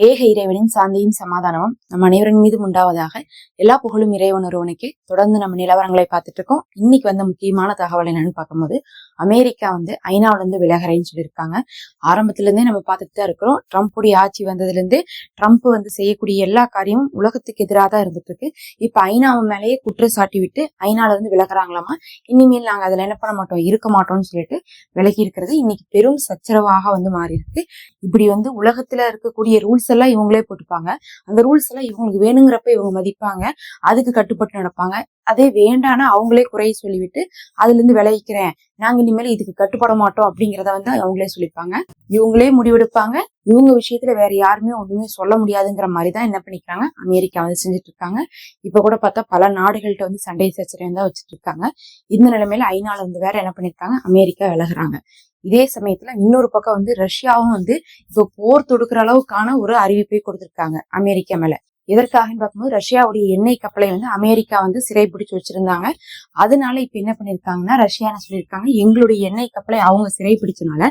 ஏக இறைவனின் சாந்தியும் சமாதானமும் நம் அனைவரின் மீதும் உண்டாவதாக எல்லா புகழும் இறைவன் ஒருவனுக்கு. தொடர்ந்து நம்ம நிலவரங்களை பார்த்துட்டு இருக்கோம் இன்னைக்கு வந்து முக்கியமான தகவல் என்னன்னு பார்க்கும்போது அமெரிக்கா வந்து ஐநாவில இருந்து விலகிறேன்னு சொல்லியிருக்காங்க. ஆரம்பத்துல இருந்தே நம்ம பார்த்துட்டு தான் இருக்கிறோம். ட்ரம்ப்புடைய ஆட்சி வந்ததுல இருந்து ட்ரம்ப் வந்து செய்யக்கூடிய எல்லா காரியமும் உலகத்துக்கு எதிராக தான் இருந்துட்டு இருக்கு இப்ப ஐநாவின் மேலேயே குற்றம் சாட்டி விட்டு ஐநால இருந்து விலகுறாங்களாமா? இனிமேல் நாங்க அதுல என்ன பண்ண மாட்டோம்? இருக்க மாட்டோம்னு சொல்லிட்டு விலகி இருக்கிறது இன்னைக்கு பெரும் சச்சரவாக வந்து மாறி இருக்கு இப்படி வந்து உலகத்துல இருக்கக்கூடிய ரூல்ஸ் எல்லாம் இவங்களே போட்டுப்பாங்க. அந்த ரூல்ஸ் எல்லாம் இவங்களுக்கு வேணுங்கிறப்ப இவங்க மதிப்பாங்க. அதுக்கு கட்டுப்பட்டு நடப்பாங்க. அதே வேண்டானா அவங்களே குறைய சொல்லிவிட்டு அதுல இருந்து விளைவிக்கிறேன். நாங்க இனிமேல் இதுக்கு கட்டுப்பட மாட்டோம் அப்படிங்கிறத வந்து அவங்களே சொல்லிப்பாங்க. இவங்களே முடிவெடுப்பாங்க. இவங்க விஷயத்துல வேற யாருமே ஒண்ணுமே சொல்ல முடியாதுங்கிற மாதிரி தான் என்ன பண்ணிக்கிறாங்க? அமெரிக்கா வந்து செஞ்சுட்டு இருக்காங்க இப்ப கூட பார்த்தா பல நாடுகள்கிட்ட வந்து சண்டை சச்சரவை தான் வச்சுட்டு இருக்காங்க இந்த நிலைமையில ஐநாள் வந்து வேற என்ன பண்ணிருக்காங்க? அமெரிக்கா விலகுறாங்க. இதே சமயத்துல இன்னொரு பக்கம் வந்து ரஷ்யாவும் வந்து இப்போ போர் தொடுக்கிற அளவுக்கான ஒரு அறிவிப்பை கொடுத்திருக்காங்க அமெரிக்கா மேல. எதற்காகன்னு பார்க்கும்போது ரஷ்யாவுடைய எண்ணெய் கப்பலை வந்து அமெரிக்கா வந்து சிறை பிடிச்சி வச்சிருந்தாங்க. அதனால இப்ப என்ன பண்ணிருக்காங்கன்னா ரஷ்யா என்ன சொல்லியிருக்காங்க எங்களுடைய எண்ணெய் கப்பலை அவங்க சிறைபிடிச்சனால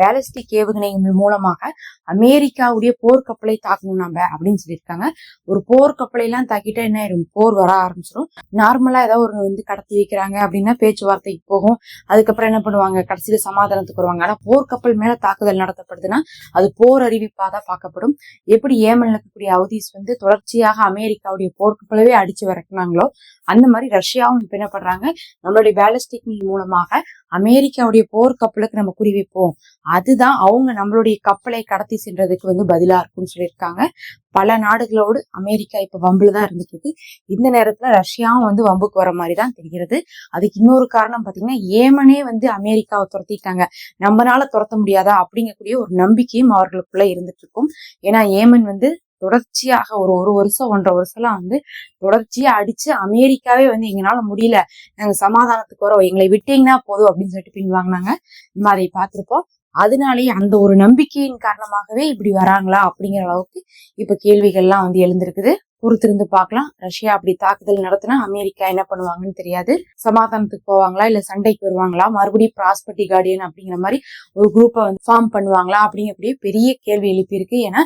பேலஸ்டிக் ஏவுகணை மூலமாக அமெரிக்காவுடைய போர்க்கப்பலை தாக்கணும் நம்ம அப்படின்னு சொல்லியிருக்காங்க ஒரு போர்க்கப்பலை எல்லாம் தாக்கிட்டா என்ன ஆயிரும்? போர் வர ஆரம்பிச்சிடும் நார்மலா ஏதாவது ஒரு வந்து கடத்தி வைக்கிறாங்க அப்படின்னா பேச்சுவார்த்தைக்கு போகும். அதுக்கப்புறம் என்ன பண்ணுவாங்க? கடைசியில சமாதானத்துக்கு வருவாங்க. ஆனா போர்க்கப்பல் மேல தாக்குதல் நடத்தப்படுதுன்னா அது போர் அறிவிப்பாக தான் பார்க்கப்படும். எப்படி ஏமன்ல இருக்கக்கூடிய அவதீஸ் வந்து தொடர்ச்சியாக அமெரிக்காவுடைய போர்க்கப்பலவே அடிச்சு விரட்டினாங்களோ அந்த மாதிரி ரஷ்யாவும் இப்ப என்ன பண்றாங்க? நம்மளுடைய பேலஸ்டிக் மூலமாக அமெரிக்காவுடைய போர்க்கப்பலுக்கு நம்ம குறிவைப்போம். அதுதான் அவங்க நம்மளுடைய கப்பலை கடத்தி சென்றதுக்கு வந்து பதிலா இருக்கும்னு சொல்லியிருக்காங்க. பல நாடுகளோடு அமெரிக்கா இப்ப வம்புல தான் இருந்துட்டு இருக்கு. இந்த நேரத்துல ரஷ்யாவும் வந்து வம்புக்கு வர மாதிரி தான் தெரிகிறது. அதுக்கு இன்னொரு காரணம் பாத்தீங்கன்னா ஏமனே வந்து அமெரிக்காவை துரத்திட்டாங்க. நம்மளால துரத்த முடியாதா? அப்படிங்கக்கூடிய ஒரு நம்பிக்கையும் அவர்களுக்குள்ள இருந்துட்டு இருக்கும். ஏன்னா ஏமன் வந்து தொடர்ச்சியாக ஒரு ஒரு வருஷம் ஒன்றரை வருஷம்லாம் வந்து தொடர்ச்சியா அடிச்சு அமெரிக்காவே வந்து எங்களால முடியல. நாங்க சமாதானத்துக்கு வரோம். எங்களை விட்டீங்கன்னா போதும் அப்படின்னு சொல்லிட்டு பின் வாங்கினாங்க. நம்ம அதை பார்த்திருப்போம். அதனாலேயே அந்த ஒரு நம்பிக்கையின் காரணமாகவே இப்படி வராங்களா அப்படிங்கிற அளவுக்கு இப்ப கேள்விகள்லாம் வந்து எழுந்திருக்குது. பொறுத்திருந்து பார்க்கலாம். ரஷ்யா அப்படி தாக்குதல் நடத்தினா அமெரிக்கா என்ன பண்ணுவாங்கன்னு தெரியாது. சமாதானத்துக்கு போவாங்களா இல்ல சண்டைக்கு வருவாங்களா? மறுபடியும் ப்ராஸ்பர்ட்டி கார்டியன் அப்படிங்கிற மாதிரி ஒரு குரூப்பை வந்து ஃபார்ம் பண்ணுவாங்களா அப்படிங்கக்கூடிய பெரிய கேள்வி எழுப்பியிருக்கு. ஏன்னா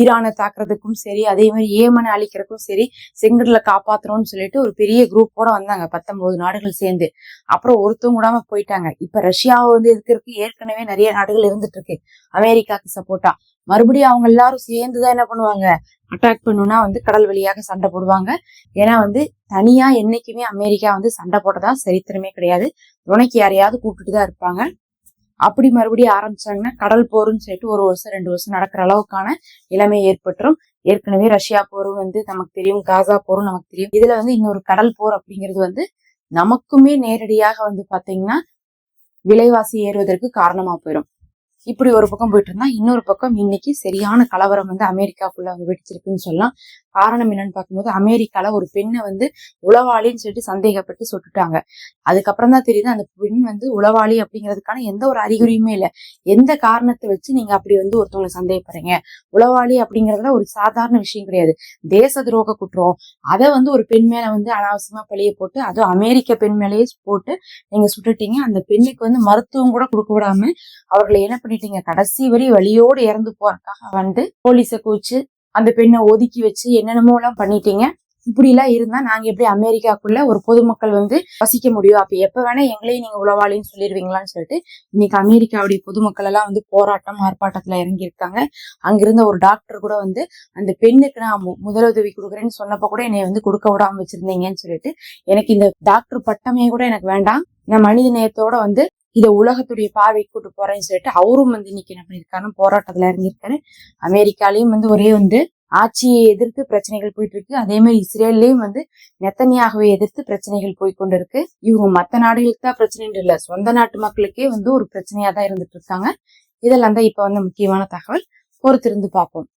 ஈரானை தாக்குறதுக்கும் சரி அதே மாதிரி ஏமனை அழிக்கிறதுக்கும் சரி செங்கடல காப்பாத்துறோம்னு சொல்லிட்டு ஒரு பெரிய குரூப் கூட வந்தாங்க. பத்தொன்பது நாடுகள் சேர்ந்து. அப்புறம் ஒருத்தவங்க கூடாம போயிட்டாங்க. இப்ப ரஷ்யாவை வந்து எதுக்கிறதுக்கு ஏற்கனவே நிறைய நாடுகள் இருந்துட்டு இருக்கு. அமெரிக்காக்கு சப்போர்ட்டா மறுபடியும் அவங்க எல்லாரும் சேர்ந்துதான் என்ன பண்ணுவாங்க? அட்டாக் பண்ணுனா வந்து கடல் வழியாக சண்டை போடுவாங்க. ஏன்னா வந்து தனியா என்னைக்குமே அமெரிக்கா வந்து சண்டை போட்டதா சரித்திரமே கிடையாது. துணைக்கு யாரையாவது கூப்பிட்டுட்டு தான் இருப்பாங்க. அப்படி மறுபடியும் ஆரம்பிச்சாங்கன்னா கடல் போருன்னு சொல்லிட்டு ஒரு வருஷம் ரெண்டு வருஷம் நடக்கிற அளவுக்கான நிலைமை ஏற்பட்டுரும். ஏற்கனவே ரஷ்யா போரும் வந்து நமக்கு தெரியும் காசா போரும் நமக்கு தெரியும். இதுல வந்து இன்னொரு கடல் போர் அப்படிங்கிறது வந்து நமக்குமே நேரடியாக வந்து பாத்தீங்கன்னா விலைவாசி ஏறுவதற்கு காரணமா போயிடும் இப்படி ஒரு பக்கம் போயிட்டு இருந்தா இன்னொரு பக்கம் இன்னைக்கு சரியான கலவரம் வந்து அமெரிக்காக்குள்ள வந்து வெடிச்சிருக்குன்னு சொல்லலாம். காரணம் என்னன்னு பார்க்கும்போது அமெரிக்கால ஒரு பெண்ணை வந்து உளவாளின்னு சொல்லிட்டு சந்தேகப்பட்டு சுட்டுட்டாங்க. அதுக்கப்புறம் தான் தெரியுது அந்த பெண் வந்து உளவாளி அப்படிங்கிறதுக்கான எந்த ஒரு அறிகுறியுமே இல்லை. எந்த காரணத்தை வச்சு நீங்க அப்படி வந்து ஒருத்தவங்களை சந்தேகப்படுறீங்க? உளவாளி அப்படிங்கறதுல ஒரு சாதாரண விஷயம் கிடையாது. தேச துரோக குற்றம். அதை வந்து ஒரு பெண் மேல வந்து அனாவசியமா பழிய போட்டு அதுவும் அமெரிக்க பெண் மேலேயே போட்டு நீங்க சுட்டுட்டீங்க. அந்த பெண்ணுக்கு வந்து மருத்துவம் கூட கொடுக்க விடாம அவர்களை என்ன பண்ணிட்டீங்க? கடைசி வரி வழியோடு இறந்து போறதுக்காக வந்து போலீஸை கூச்சு அந்த பெண்ணை ஒதுக்கி வச்சு என்னென்னமோ எல்லாம் பண்ணிட்டீங்க. இப்படி எல்லாம் இருந்தா நாங்க எப்படி அமெரிக்காக்குள்ள ஒரு பொதுமக்கள் வந்து வசிக்க முடியும்? அப்ப எப்ப வேணா எங்களையும் நீங்க உளவாளின்னு சொல்லிடுவீங்களான்னு சொல்லிட்டு இன்னைக்கு அமெரிக்காவுடைய பொதுமக்கள் எல்லாம் வந்து போராட்டம் ஆர்ப்பாட்டத்துல இறங்கியிருக்காங்க. அங்கிருந்த ஒரு டாக்டர் கூட வந்து அந்த பெண்ணுக்கு நான் மு- முதலுதவி கொடுக்குறேன்னு சொன்னப்ப கூட என்னை வந்து கொடுக்க விடாம வச்சிருந்தீங்கன்னு சொல்லிட்டு எனக்கு இந்த டாக்டர் பட்டமே கூட எனக்கு வேண்டாம். நான் மனித நேயத்தோட வந்து இதை உலகத்துடைய பார்வைக்கு கூட்டு போறேன்னு சொல்லிட்டு அவரும் வந்து இன்னைக்கு என்ன பண்ணிருக்காருன்னு போராட்டத்துல இறங்கியிருக்காரு. அமெரிக்காலையும் வந்து ஒரே வந்து ஆட்சியை எதிர்த்து பிரச்சனைகள் போயிட்டு இருக்கு அதே மாதிரி இஸ்ரேல்லையும் வந்து நெத்தனியாகவே எதிர்த்து பிரச்சனைகள் போய் கொண்டு இருக்கு இவங்க மற்ற நாடுகளுக்கு தான் பிரச்சனை இல்லை சொந்த நாட்டு மக்களுக்கே வந்து ஒரு பிரச்சனையா தான் இருந்துட்டு இருக்காங்க. இதெல்லாம் தான் இப்ப வந்து முக்கியமான தகவல். பொறுத்திருந்து பார்ப்போம்.